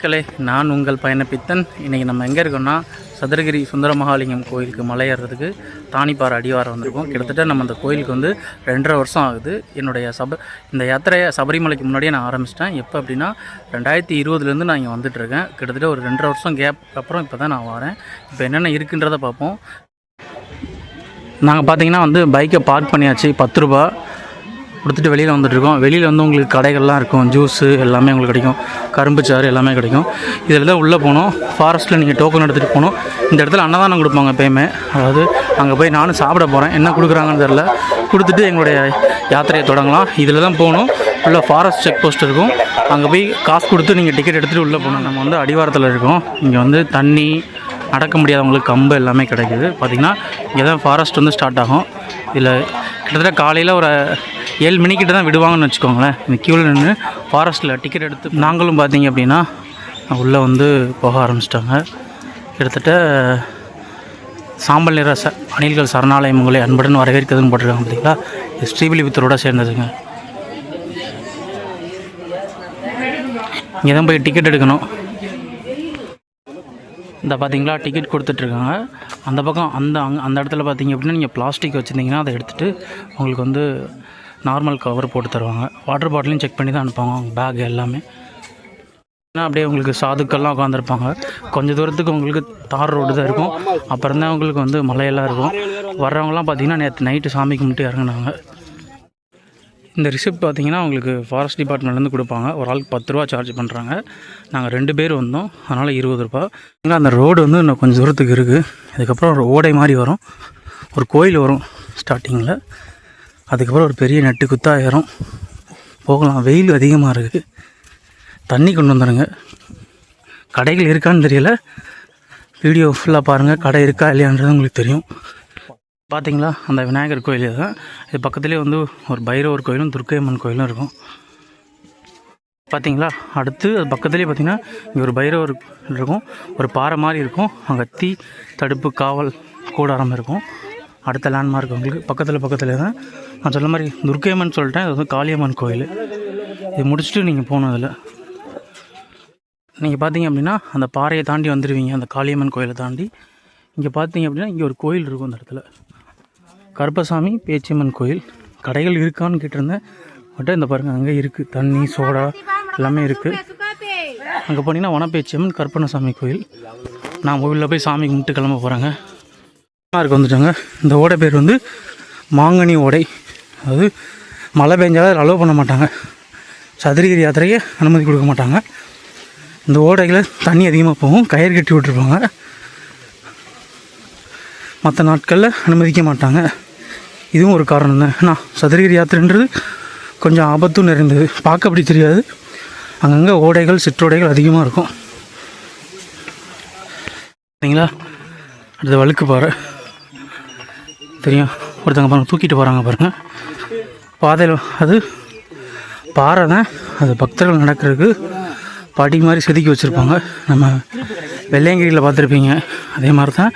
மக்களே நான் உங்கள் பயணப்பித்தன் இன்றைக்கி நம்ம எங்கே இருக்கோம்னா சதுரகிரி சுந்தர மகாலிங்கம் கோயிலுக்கு மலை ஏறுறதுக்கு தானிப்பாறை அடிவாரம் வந்திருக்கோம். கிட்டத்தட்ட நம்ம அந்த கோயிலுக்கு வந்து ரெண்டரை வருஷம் ஆகுது. என்னுடைய சப இந்த யாத்திரையை சபரிமலைக்கு முன்னாடியே நான் ஆரம்பிச்சிட்டேன். எப்போ அப்படின்னா ரெண்டாயிரத்தி இருபதுலேருந்து நான் இங்கே வந்துட்டுருக்கேன் கிட்டத்தட்ட ஒரு ரெண்டரை வருஷம் கேப் அப்புறம் இப்போ தான் நான் வரேன். இப்போ என்னென்ன இருக்குன்றதை பார்ப்போம். நாங்கள் பார்த்தீங்கன்னா வந்து பைக்கை பார்க் பண்ணியாச்சு. பத்து ரூபா கொடுத்துட்டு வெளியில் வந்துட்டுருக்கோம். வெளியில் வந்து உங்களுக்கு கடைகள்லாம் இருக்கும். ஜூஸு எல்லாமே உங்களுக்கு கிடைக்கும். கரும்பு சாறு எல்லாமே கிடைக்கும். இதில் தான் உள்ளே போகணும் ஃபாரஸ்ட்டில் நீங்கள் டோக்கன் எடுத்துகிட்டு போகணும். இந்த இடத்துல அன்னதானம் கொடுப்பாங்க எப்பயுமே. அதாவது அங்கே போய் நானும் சாப்பிட போகிறேன் என்ன கொடுக்குறாங்கன்னு தெரில கொடுத்துட்டு எங்களுடைய யாத்திரையை தொடங்கலாம். இதில் தான் போகணும். உள்ளே ஃபாரஸ்ட் செக் போஸ்ட் இருக்கும். அங்கே போய் காசு கொடுத்து நீங்கள் டிக்கெட் எடுத்துகிட்டு உள்ளே போகணும். நம்ம வந்து அடிவாரத்தில் இருக்கோம். இங்கே வந்து தண்ணி நடக்க முடியாதவங்களுக்கு கம்பு எல்லாமே கிடைக்குது. பார்த்திங்கன்னா இங்கே தான் ஃபாரஸ்ட் வந்து ஸ்டார்ட் ஆகும். இதில் கிட்டத்தட்ட காலையில் ஒரு ஏழு மணிக்கிட்ட தான் விடுவாங்கன்னு வச்சுக்கோங்களேன். இந்த க்யூவில் நின்று ஃபாரஸ்ட்டில் டிக்கெட் எடுத்து நாங்களும் பார்த்தீங்க அப்படின்னா உள்ளே வந்து போக ஆரம்பிச்சிட்டாங்க. கிட்டத்தட்ட சாம்பல் நிற ச அணில்கள் சரணாலயம் உங்களை அன்புடன் வரவேற்கிறதுன்னு போட்டிருக்காங்க பார்த்தீங்களா இது ஸ்ரீவில்லிபுத்தூரோட சேர்ந்ததுங்க. இங்கே தான் போய் டிக்கெட் எடுக்கணும். இந்த பார்த்தீங்களா டிக்கெட் கொடுத்துட்ருக்காங்க. அந்த பக்கம் அந்த அங்கே அந்த இடத்துல பார்த்தீங்க அப்படின்னா நீங்கள் பிளாஸ்டிக் வச்சுருந்தீங்கன்னா அதை எடுத்துகிட்டு உங்களுக்கு வந்து நார்மல் கவர் போட்டு தருவாங்க. வாட்டர் பாட்டிலையும் செக் பண்ணி தான் அனுப்புவாங்க அவங்க பேக் எல்லாமே. ஏன்னா அப்படியே உங்களுக்கு சாதுக்கள்லாம் உட்காந்துருப்பாங்க கொஞ்சம் தூரத்துக்கு உங்களுக்கு தார் ரோடு தான் இருக்கும். அப்புறம் தான் உங்களுக்கு வந்து மலையெல்லாம் இருக்கும். வர்றவங்கலாம் பார்த்தீங்கன்னா நேற்று நைட்டு சாமி கும்பிட்டு இறங்குனாங்க. இந்த ரிசிப்ட் பார்த்தீங்கன்னா உங்களுக்கு ஃபாரஸ்ட் டிபார்ட்மெண்ட்லேருந்து கொடுப்பாங்க. ஒரு ஆளுக்கு பத்து ரூபா சார்ஜ் பண்ணுறாங்க நாங்கள் ரெண்டு பேர் வந்தோம். அதனால் இருபது ரூபா. ஏன்னா அந்த ரோடு வந்து இன்னும் கொஞ்சம் தூரத்துக்கு இருக்குது இதுக்கப்புறம் ஒரு ஓடை மாதிரி வரும். ஒரு கோயில் வரும் ஸ்டார்டிங்கில் அதுக்கப்புறம் ஒரு பெரிய நட்டு குத்தா ஏறும். போகலாம். வெயில் அதிகமாக இருக்குது தண்ணி கொண்டு வந்துடுங்க கடைகள் இருக்கான்னு தெரியல. வீடியோ ஃபுல்லாக பாருங்கள் கடை இருக்கா இல்லையான்றது உங்களுக்கு தெரியும். பார்த்தீங்களா அந்த விநாயகர் கோயில் தான் இது பக்கத்துலேயே வந்து ஒரு பைரவர் கோயிலும் துர்க்கையம்மன் கோயிலும் இருக்கும். பார்த்தீங்களா அடுத்து அது பக்கத்துலேயே பார்த்தீங்கன்னா இங்கே ஒரு பைரவர் இருக்கும். ஒரு பாறை மாதிரி இருக்கும். அங்கே தீ தடுப்பு காவல் கூடாரம் இருக்கும். அடுத்த லேண்ட்மார்க் உங்களுக்கு பக்கத்தில் பக்கத்தில் தான். நான் சொன்ன மாதிரி துர்க்கையம்மன் சொல்லிட்டேன். அது வந்து காளியம்மன் கோயில். இது முடிச்சுட்டு நீங்கள் போகணும் அதில். நீங்கள் பார்த்தீங்க அப்படின்னா அந்த பாறையை தாண்டி வந்துடுவீங்க அந்த காளியம்மன் கோயிலை தாண்டி. இங்கே பார்த்தீங்க அப்படின்னா இங்கே ஒரு கோயில் இருக்கும் அந்த இடத்துல. கருப்பசாமி பேச்சியம்மன் கோயில். கடைகள் இருக்கான்னு கேட்டிருந்தேன். பட் இந்த பாருங்கள் அங்கே இருக்குது தண்ணி சோடா எல்லாமே இருக்குது அங்கே போனீங்கன்னா வனப்பேச்சியம்மன் கருப்பணசாமி கோயில். நான் கோவிலில் போய் சாமி கும்பிட்டு கிளம்ப போகிறேங்க இருக்கு வந்துட்டாங்க. இந்த ஓடை பேர் வந்து மாங்கனி ஓடை. அதாவது மழை பெஞ்சாலும் அலோவ் பண்ண மாட்டாங்க. சதுரகிரி யாத்திரைக்கு அனுமதி கொடுக்க மாட்டாங்க. இந்த ஓடையில் தண்ணி அதிகமாக போகும். கயிறு கட்டி விட்டுருப்பாங்க. மற்ற நாட்களில் அனுமதிக்க மாட்டாங்க. இதுவும் ஒரு காரணம் தான் ஏன்னா சதுரகிரி யாத்திரைன்றது கொஞ்சம் ஆபத்தும் நிறைந்தது. பார்க்க அப்படி தெரியாது. அங்கங்கே ஓடைகள் சிற்றோடைகள் அதிகமாக இருக்கும். சரிங்களா? அடுத்து வழுக்கு பாறை. தெரியும். ஒருத்தவங்க பாருங்க தூக்கிட்டு போகிறாங்க பாருங்கள் பாதையில் அது பாறை தான். அது பக்தர்கள் நடக்கிறதுக்கு படி மாதிரி செதுக்கி வச்சுருப்பாங்க. நம்ம வெள்ளையங்கிரியில் பார்த்துருப்பீங்க. அதே மாதிரி தான்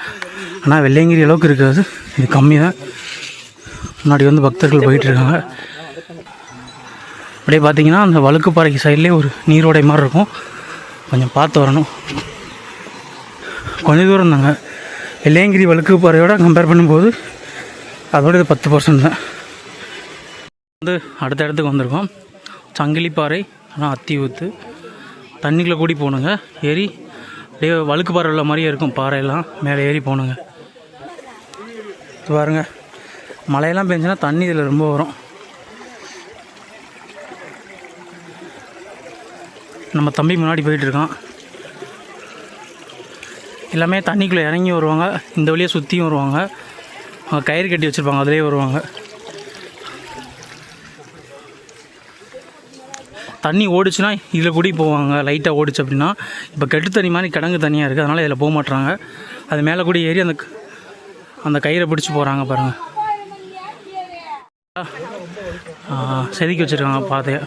ஆனால் வெள்ளையங்கிரி அளவுக்கு இருக்காது இது கம்மி தான் முன்னாடி வந்து பக்தர்கள் போயிட்டுருக்காங்க. அப்படியே பார்த்தீங்கன்னா அந்த வழுக்குப்பாறைக்கு சைட்லேயே ஒரு நீரோடை மாதிரி இருக்கும். கொஞ்சம் பார்த்து வரணும். கொஞ்சம் தூரம் தாங்க. வெள்ளையங்கிரி வழுக்குப்பாறையோட கம்பேர் பண்ணும்போது அதோட இது பத்து பர்சன்ட் தான். வந்து அடுத்த இடத்துக்கு வந்திருக்கோம். சங்கிலிப்பாறை ஆனால் அத்தி ஊத்து. தண்ணிக்குள்ளே கூடி போகணுங்க. ஏறி அப்படியே வழுக்கு பாறை உள்ள மாதிரியே இருக்கும் பாறையெல்லாம். மேலே ஏறி போகணுங்க. இது மழையெல்லாம் பெஞ்சுன்னா தண்ணி இதில் ரொம்ப வரும். நம்ம தம்பி முன்னாடி போயிட்டுருக்கான் எல்லாமே தண்ணிக்குள்ளே இறங்கி வருவாங்க. இந்த வழியாக சுற்றியும் வருவாங்க. அவங்க கயிறு கட்டி வச்சுருப்பாங்க அதுலேயே வருவாங்க. தண்ணி ஓடிச்சுன்னா இதில் கூடி போவாங்க லைட்டாக ஓடிச்சு அப்படின்னா. இப்போ கெட்டு தண்ணி மாதிரி கிடங்கு தண்ணியாக இருக்குது அதனால் இதில் போக மாட்டுறாங்க அது மேலே கூட ஏறி அந்த அந்த கயிறை பிடிச்சி போகிறாங்க பாருங்கள் செதுக்கி வச்சுருக்காங்க பாதையை.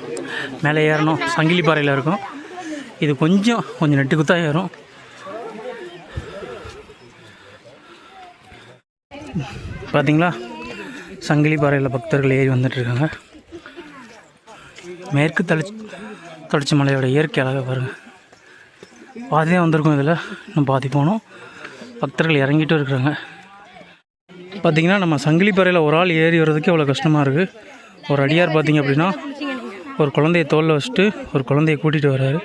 மேலே ஏறணும். சங்கிலி பாறையில் இருக்கும். இது கொஞ்சம் கொஞ்சம் நெட்டு குத்தா ஏறும். பார்த்தீங்களா சங்கிலி பாறையில் பக்தர்கள் ஏறி வந்துட்டுருக்காங்க மேற்கு தொடர்ச்சி தொடர்ச்சி மலையோட இயற்கை அழகாக பாருங்கள் பாதி தான் வந்திருக்கோம் இதில். இன்னும் பாதி போனோம் பக்தர்கள் இறங்கிட்டும் இருக்கிறாங்க பார்த்தீங்கன்னா நம்ம சங்கிலிப்பாறையில் ஒரு ஆள் ஏறி வர்றதுக்கு அவ்வளோ கஷ்டமாக இருக்குது ஒரு அடியார் பார்த்தீங்க அப்படின்னா ஒரு குழந்தைய தோலில் வச்சுட்டு ஒரு குழந்தைய கூட்டிகிட்டு வர்றாரு.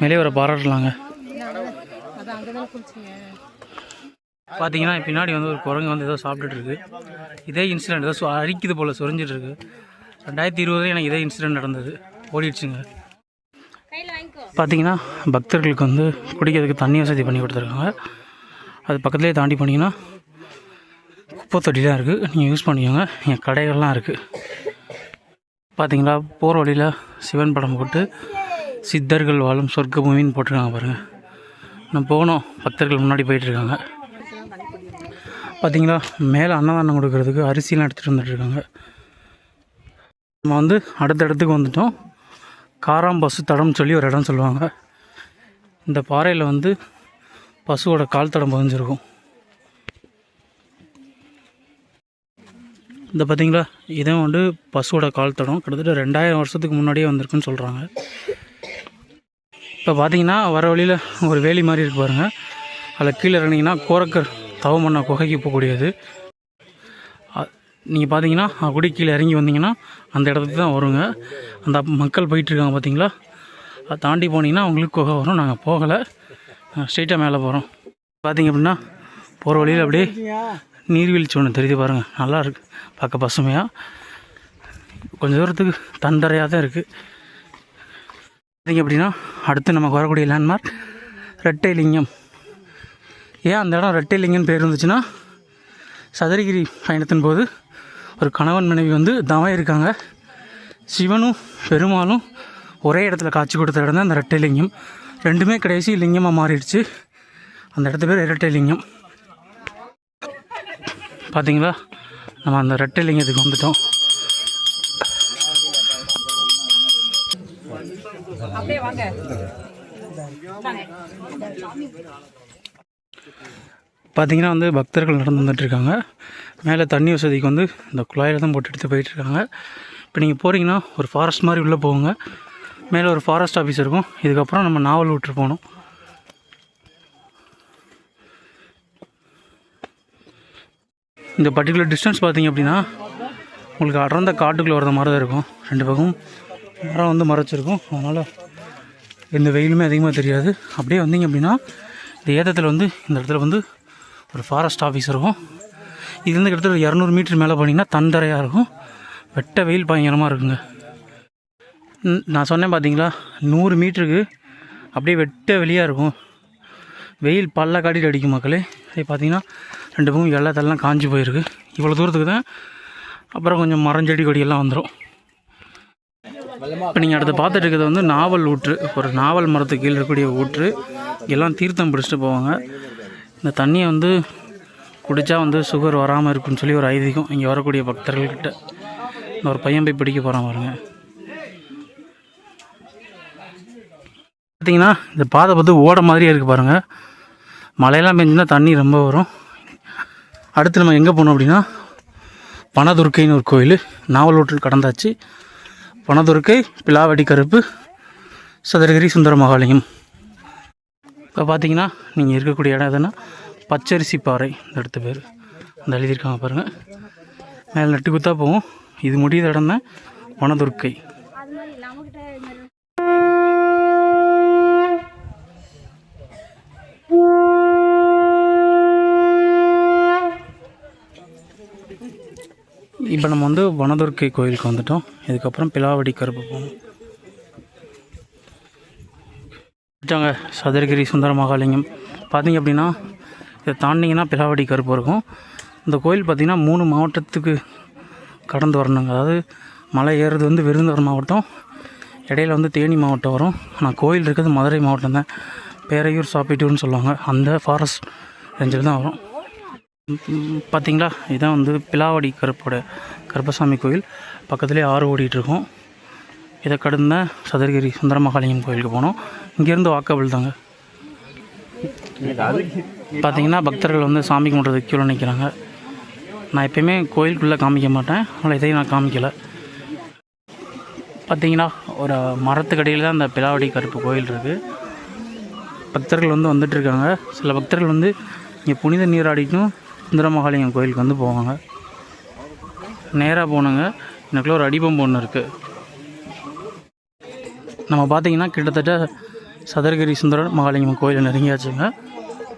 மேலே வர பாராட்டலாங்க. பார்த்தீங்கன்னா பின்னாடி வந்து ஒரு குரங்கு வந்து ஏதோ சாப்பிட்டுட்டு இருக்கு. இதே இன்சிடெண்ட் ஏதோ சு- அரிக்குது போல் சொரிஞ்சிட்டு இருக்கு. ரெண்டாயிரத்தி இருபதுல எனக்கு இதே இன்சிடெண்ட் நடந்தது. ஓடிடுச்சுங்க. பார்த்தீங்கன்னா பக்தர்களுக்கு வந்து குடிக்கிறதுக்கு தண்ணி வசதி பண்ணி கொடுத்துருக்காங்க. அது பக்கத்துலேயே தாண்டி போனீங்கன்னா குப்பை தொட்டிலாம் இருக்குது நீங்கள் யூஸ் பண்ணிக்கோங்க. என் கடைகள்லாம் இருக்குது பார்த்தீங்களா போகிற வழியில் சிவன் படம் போட்டு சித்தர்கள் வாழும் சொர்க்க பூமின்னு போட்டிருக்காங்க பாருங்கள் நான் போனோம் பக்தர்கள் முன்னாடி போயிட்டுருக்காங்க. பார்த்தீங்களா மேலே அன்னதானம் கொடுக்கறதுக்கு அரிசிலாம் எடுத்துகிட்டு வந்துட்டுருக்காங்க. நம்ம வந்து அடுத்த இடத்துக்கு வந்துட்டோம். காராம் பசு தடம்னு சொல்லி ஒரு இடம் சொல்லுவாங்க. இந்த பாறையில் வந்து பசுவோட கால் தடம் பதிஞ்சிருக்கும். இந்த பார்த்தீங்களா இதுவும் வந்து பசுவோட கால் தடம் கிட்டத்தட்ட ரெண்டாயிரம் வருஷத்துக்கு முன்னாடியே வந்திருக்குன்னு சொல்கிறாங்க இப்போ பார்த்தீங்கன்னா வர வழியில் ஒரு வேலி மாதிரி இருக்கு பாருங்கள் அதில் கீழே இறங்கினீங்கன்னா கோரக்கர் தவமண்ணா குகைக்கு போகக்கூடியது. நீங்கள் பார்த்தீங்கன்னா அப்படி கீழே இறங்கி வந்தீங்கன்னா அந்த இடத்துக்கு தான் வருங்க. அந்த மக்கள் போயிட்டுருக்காங்க பார்த்தீங்களா அதை தாண்டி போனீங்கன்னா அவங்களுக்கு குகை வரும். நாங்கள் போகலை. ஸ்ட்ரெயிட்டாக மேலே போகிறோம் பார்த்தீங்க அப்படின்னா போகிற வழியில் அப்படியே நீர்வீழ்ச்சி ஒன்று தெரியுது பாருங்கள் நல்லா இருக்குது பார்க்க பசுமையாக கொஞ்சம் தூரத்துக்கு தந்தரையாக தான் இருக்குது பார்த்தீங்க அப்படின்னா அடுத்து நமக்கு வரக்கூடிய லேண்ட்மார்க் ரெட்டை லிங்கம் ஏன் அந்த இடம் ரெட்டைலிங்கம்னு பேர் இருந்துச்சுன்னா சதுரகிரி பயணத்தின் போது ஒரு கணவன் மனைவி வந்து தவாய் இருக்காங்க. சிவனும் பெருமாளும் ஒரே இடத்துல காட்சி கொடுத்த இடம் தான் அந்த ரெட்டை லிங்கம் ரெண்டுமே கடைசி லிங்கமாக மாறிடுச்சு. அந்த இடத்து பேர் இரட்டை லிங்கம் பார்த்தீங்களா? நம்ம அந்த ரெட்டை லிங்கத்துக்கு வந்துட்டோம். பார்த்தீங்கன்னா வந்து பக்தர்கள் நடந்து வந்துட்டு இருக்காங்க மேலே தண்ணி வசதிக்கு வந்து இந்த குழாயில் தான் போட்டு எடுத்து போயிட்டுருக்காங்க. இப்போ நீங்கள் போகிறீங்கன்னா ஒரு ஃபாரஸ்ட் மாதிரி உள்ளே போங்க. மேலே ஒரு ஃபாரஸ்ட் ஆஃபீஸ் இருக்கும். இதுக்கப்புறம் நம்ம நாவல் விட்டு போகணும். இந்த பர்டிகுலர் டிஸ்டன்ஸ் பார்த்தீங்க அப்படின்னா உங்களுக்கு அடர்ந்த காட்டுக்குள்ளே வர்ற மாதிரி தான் இருக்கும். ரெண்டு பக்கம் மரம் வந்து மறைச்சிருக்கும். அதனால் எந்த வெயிலுமே அதிகமாக தெரியாது. அப்படியே வந்தீங்க அப்படின்னா இந்த ஏத்தத்தில் வந்து இந்த இடத்துல வந்து ஒரு ஃபாரஸ்ட் ஆஃபீஸ் இருக்கும். இது வந்து கிட்டத்தட்ட இரநூறு மீட்டர் மேலே போனீங்கன்னா தந்தரையாக இருக்கும். வெட்ட வெயில் பயங்கரமாக இருக்குங்க. நான் சொன்னேன் பார்த்தீங்களா நூறு மீட்டருக்கு அப்படியே வெட்ட வெளியாக இருக்கும். வெயில் பல்ல காட்டிட்டு அடிக்கும் மக்களே. அதே பார்த்தீங்கன்னா ரெண்டு பக்கம் வெள்ளத்தெல்லாம் காஞ்சி போயிருக்கு. இவ்வளோ தூரத்துக்கு தான் அப்புறம் கொஞ்சம் மரஞ்செடி கொடியெல்லாம் வந்துடும் இப்போ நீங்கள் அடுத்து பார்த்துட்டு இருக்கிறது வந்து நாவல் ஊற்று. ஒரு நாவல் மரத்துக்கு கீழே இருக்கக்கூடிய ஊற்று. எல்லாம் தீர்த்தம் பிடிச்சிட்டு போவாங்க. இந்த தண்ணியை வந்து குடித்தா வந்து சுகர் வராமல் இருக்குன்னு சொல்லி ஒரு ஐதீகம் இங்கே வரக்கூடிய பக்தர்கள்கிட்ட. இந்த ஒரு பையன் போய் பிடிக்க போகிறான் பாருங்க. பார்த்தீங்கன்னா இந்த பாதை பார்த்து ஓட மாதிரியே இருக்குது பாருங்கள் மழையெல்லாம் பெஞ்சுன்னா தண்ணி ரொம்ப வரும். அடுத்து நம்ம எங்கே போனோம் அப்படின்னா பனதுர்க்கைன்னு ஒரு கோயில் நாவலோட்டில் கடந்தாச்சு. பனதுர்க்கை பிலாவடி கருப்பு சதுரகிரி சுந்தர மகாலயம் இப்போ பார்த்தீங்கன்னா நீங்கள் இருக்கக்கூடிய இடம் எதுனா பச்சரிசி பாறை இந்த இடத்து பேர். அந்த எழுதியிருக்காங்க பாருங்கள் மேலே நட்டு குத்தா போவோம். இது முடியுது இடம் தான் வனதுர்க்கை இப்போ நம்ம வந்து வனதுர்க்கை கோயிலுக்கு வந்துட்டோம். இதுக்கப்புறம் பிலாவடி கருப்பு போகணும் வச்சாங்க சதுரகிரி சுந்தர மகாலிங்கம். பார்த்தீங்க அப்படின்னா இதை தாண்டிங்கன்னா பிலாவடி கருப்பு இருக்கும். இந்த கோயில் பார்த்திங்கன்னா மூணு மாவட்டத்துக்கு கடந்து வரணுங்க. அதாவது மலை ஏறுறது வந்து விருந்தவர் மாவட்டம். இடையில வந்து தேனி மாவட்டம் வரும். ஆனால் கோயில் இருக்கிறது மதுரை மாவட்டம் தான் பேரையூர் சாப்பிட்டூர்னு சொல்லுவாங்க. அந்த ஃபாரஸ்ட் ரேஞ்சில் தான் வரும். பார்த்தீங்களா? இதான் வந்து பிலாவடி கருப்போட கருப்பசாமி கோயில். பக்கத்துலேயே ஆறு ஓடிட்டுருக்கோம். இதை கடந்த சதுரகிரி சுந்தரமகாலிங்கம் கோயிலுக்கு போனோம். இங்கேருந்து வாக்கபிள் தாங்க. பார்த்தீங்கன்னா பக்தர்கள் வந்து சாமி கும்பிட்றதுக்கு கீழே நிற்கிறாங்க நான் எப்பயுமே கோயிலுக்குள்ளே காமிக்க மாட்டேன். அதனால் இதையும் நான் காமிக்கலை. பார்த்தீங்கன்னா ஒரு மரத்துக்கடியில் தான் அந்த பிலாவடி கருப்பு கோயில் இருக்குது பக்தர்கள் வந்து வந்துட்டுருக்காங்க. சில பக்தர்கள் வந்து இங்கே புனித நீராடிக்கும் சுந்தரமகாலிங்கம் கோயிலுக்கு வந்து போவாங்க. நேராக போனோங்க எனக்குள்ள ஒரு அடிபம்பு ஒன்று இருக்குது நம்ம பார்த்தீங்கன்னா கிட்டத்தட்ட சதுரகிரி சுந்தர மகாலிங்கம் கோயில் நெருங்கியாச்சுங்க.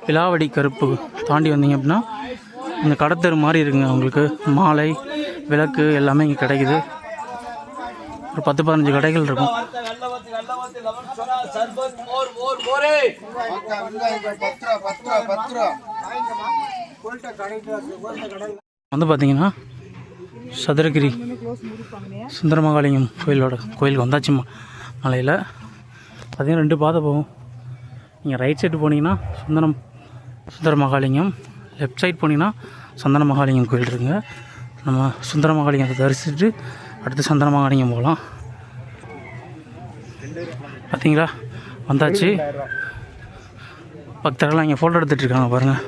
பிலாவடி கருப்பு தாண்டி வந்தீங்க அப்படின்னா இந்த கடத்தெரு மாதிரி இருக்குங்க. உங்களுக்கு மாலை விளக்கு எல்லாமே இங்கே கிடைக்குது. ஒரு பத்து பதினஞ்சு கடைகள் இருக்கும். வந்து பார்த்தீங்கன்னா சதுரகிரி சுந்தரமகாலிங்கம் கோயிலோட கோயிலுக்கு வந்தாச்சுமா மலையில் பார்த்தீங்கன்னா ரெண்டு பாதை போகும். நீங்கள் ரைட் சைடு போனீங்கன்னா சுந்தரம் சுந்தர மகாலிங்கம் லெஃப்ட் சைடு போனீங்கன்னா சந்தன மகாலிங்கம் கோயில் இருக்குங்க. நம்ம சுந்தர மகாலிங்கத்தை தரிசிச்சுட்டு அடுத்து சந்தன மகாலிங்கம் போகலாம். பார்த்தீங்களா? வந்தாச்சு. பக்தர்கள்லாம் இங்கே ஃபோட்டோ எடுத்துகிட்டு இருக்காங்க பாருங்கள்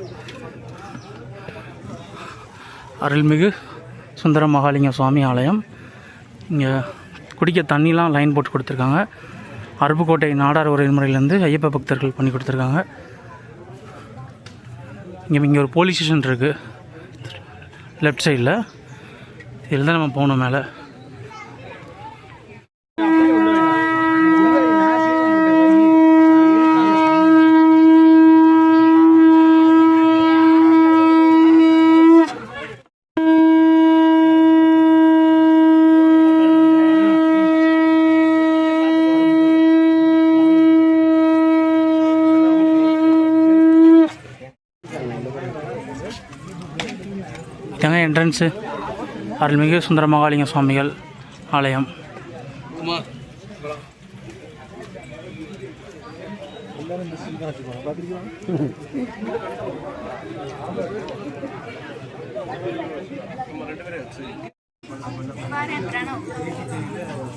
அருள்மிகு சுந்தர மகாலிங்க சுவாமி ஆலயம். இங்கே குடிக்க தண்ணிலாம் லைன் போட்டு கொடுத்துருக்காங்க. அருப்புக்கோட்டை நாடார் உரைமுறையிலேருந்து ஐயப்ப பக்தர்கள் பண்ணி கொடுத்துருக்காங்க. இங்கே இங்கே ஒரு போலீஸ் ஸ்டேஷன் இருக்குது லெஃப்ட் சைடில் இதில் தான் நம்ம போகணும் மேலே. என்ட்ரன்ஸு அருள்மிகு சுந்தர மகாலிங்க சுவாமிகள் ஆலயம்.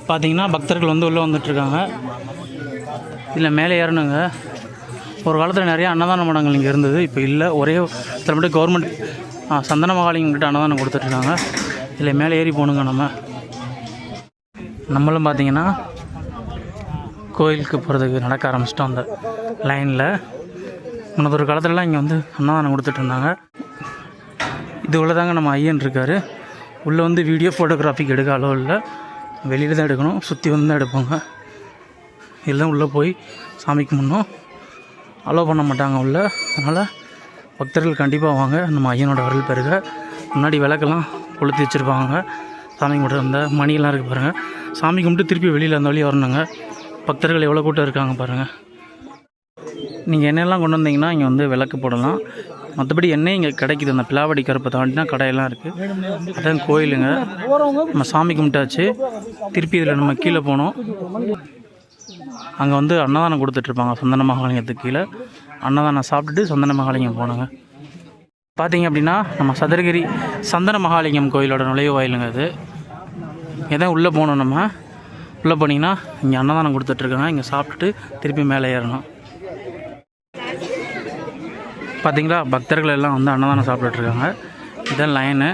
பார்த்தீங்கன்னா பக்தர்கள் வந்து உள்ளே வந்துட்டுருக்காங்க இதில் மேலே ஏறணுங்க. ஒரு காலத்தில் நிறைய அன்னதான மடங்கள் இங்கே இருந்தது. இப்போ இல்லை ஒரே இதில் மட்டும் கவர்மெண்ட் ஆ சந்தன மகாலிங்கிட்ட அன்னதானம் கொடுத்துட்ருக்காங்க. இதில் மேலே ஏறி போகணுங்க நம்ம. நம்மளும் பார்த்தீங்கன்னா கோயிலுக்கு போகிறதுக்கு நடக்க ஆரம்பிச்சிட்டோம் அந்த லைனில் முன்னதொரு காலத்துலலாம் இங்கே வந்து அன்னதானம் கொடுத்துட்டு இருந்தாங்க இது உள்ளதாங்க நம்ம ஐயன் இருக்கார். உள்ளே வந்து வீடியோ ஃபோட்டோகிராஃபிக்கு எடுக்க அளவு இல்லை. வெளியில் தான் எடுக்கணும் சுற்றி வந்து தான் எடுப்பாங்க. எல்லாம் உள்ளே போய் சாமி முன்னோம். அலோவ் பண்ண மாட்டாங்க உள்ளே. அதனால் பக்தர்கள் கண்டிப்பாக வாங்க. நம்ம ஐயனோட அருள் பெருக. முன்னாடி விளக்கெல்லாம் கொளுத்தி வச்சுருப்பாங்க. சாமி கும்பிட்டு அந்த மணியெல்லாம் இருக்குது பாருங்கள் சாமி கும்பிட்டு திருப்பி வெளியில் அந்த வழி வரணுங்க. பக்தர்கள் எவ்வளோ கூட்டம் இருக்காங்க பாருங்கள் நீங்கள் எண்ணெயெல்லாம் கொண்டு வந்தீங்கன்னா இங்கே வந்து விளக்கு போடலாம். மற்றபடி எண்ணெய் இங்கே கிடைக்கிது. அந்த பிளாவடி கருப்பை தாண்டினா கடையெல்லாம் இருக்குது அதான் கோயிலுங்க. நம்ம சாமி கும்பிட்டாச்சு. திருப்பி இதில் நம்ம கீழே போனோம். அங்கே வந்து அன்னதானம் கொடுத்துட்ருப்பாங்க சந்தன மகாலயத்துக்கு கீழே. அன்னதானம் சாப்பிட்டுட்டு சந்தன மகாலிங்கம் போனாங்க. பார்த்தீங்க அப்படின்னா நம்ம சதுரகிரி சந்தன மகாலிங்கம் கோயிலோட நுழைவு வாயிலுங்க அது. எதான் உள்ளே போகணும் நம்ம. உள்ளே போனீங்கன்னா இங்கே அன்னதானம் கொடுத்துட்ருக்காங்க. இங்கே சாப்பிட்டுட்டு திருப்பி மேலே ஏறணும். பார்த்தீங்களா பக்தர்கள் எல்லாம் வந்து அன்னதானம் சாப்பிட்டுட்ருக்காங்க. இதான் லைனு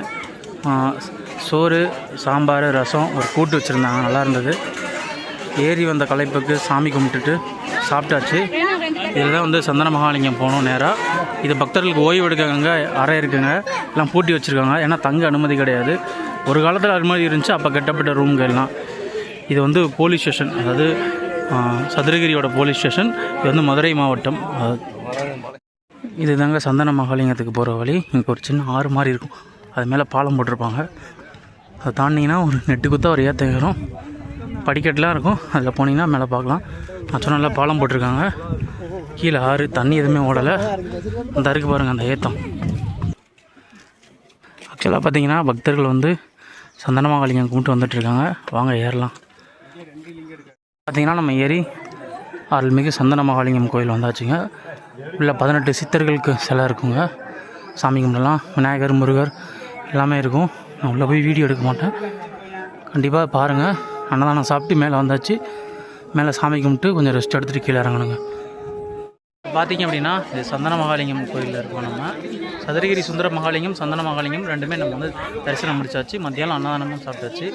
சோறு சாம்பார் ரசம் ஒரு கூட்டு வச்சுருந்தாங்க. நல்லா இருந்தது. ஏறி வந்த களைப்புக்கு சாமி கும்பிட்டுட்டு சாப்பிட்டாச்சு. இதில் தான் வந்து சந்தன மகாலிங்கம் போகணும் நேராக இது பக்தர்களுக்கு ஓய்வு எடுக்காங்க அறை இருக்குங்க எல்லாம் பூட்டி வச்சுருக்காங்க. ஏன்னா தங்க அனுமதி கிடையாது. ஒரு காலத்தில் அனுமதி இருந்துச்சு அப்போ கட்டப்பட்ட ரூம்கள் எல்லாம். இது வந்து போலீஸ் ஸ்டேஷன் அதாவது சதுரகிரியோட போலீஸ் ஸ்டேஷன். இது வந்து மதுரை மாவட்டம். இது தாங்க சந்தன மகாலிங்கத்துக்கு போகிற வழி. இங்கே ஒரு சின்ன ஆறு மாதிரி இருக்கும். அது மேலே பாலம் போட்டிருப்பாங்க. அதை தாண்டிங்கன்னா ஒரு நெட்டு குத்தா ஒரு ஏற்ற ஏறும். படிக்கட்டெலாம் இருக்கும். அதில் போனீங்கன்னா மேலே பார்க்கலாம். நான் சொன்னால பாலம் போட்டிருக்காங்க. கீழே ஆறு தண்ணி எதுவுமே ஓடலை. அந்த இருக்கு பாருங்கள் அந்த ஏத்தம். ஆக்சுவலாக பார்த்தீங்கன்னா பக்தர்கள் வந்து சந்தன கும்பிட்டு வந்துட்டுருக்காங்க வாங்க ஏறலாம். பார்த்தீங்கன்னா நம்ம ஏறி அருள்மிகு சந்தன மகாலிங்கம் கோயில் வந்தாச்சுங்க. உள்ள பதினெட்டு சித்தர்களுக்கு சிலை இருக்குங்க. சாமி கும்பிடலாம். விநாயகர் முருகர் எல்லாமே இருக்கும். நான் உள்ளே போய் வீடியோ எடுக்க மாட்டேன். கண்டிப்பாக பாருங்கள் அன்னதானம் சாப்பிட்டு மேலே வந்தாச்சு. மேலே சாமி கும்பிட்டு கொஞ்சம் ரெஸ்ட் எடுத்துகிட்டு கீழே இறங்கணுங்க. பார்த்தீங்க அப்படின்னா இது சந்தன மகாலிங்கம் கோயிலில் இருக்கோம் நம்ம. சதுரகிரி சுந்தர மகாலிங்கம் சந்தன மகாலிங்கம் ரெண்டுமே நம்ம வந்து தரிசனம் முடிச்சாச்சு. மத்தியானம் அன்னதானமும் சாப்பிட்டாச்சு.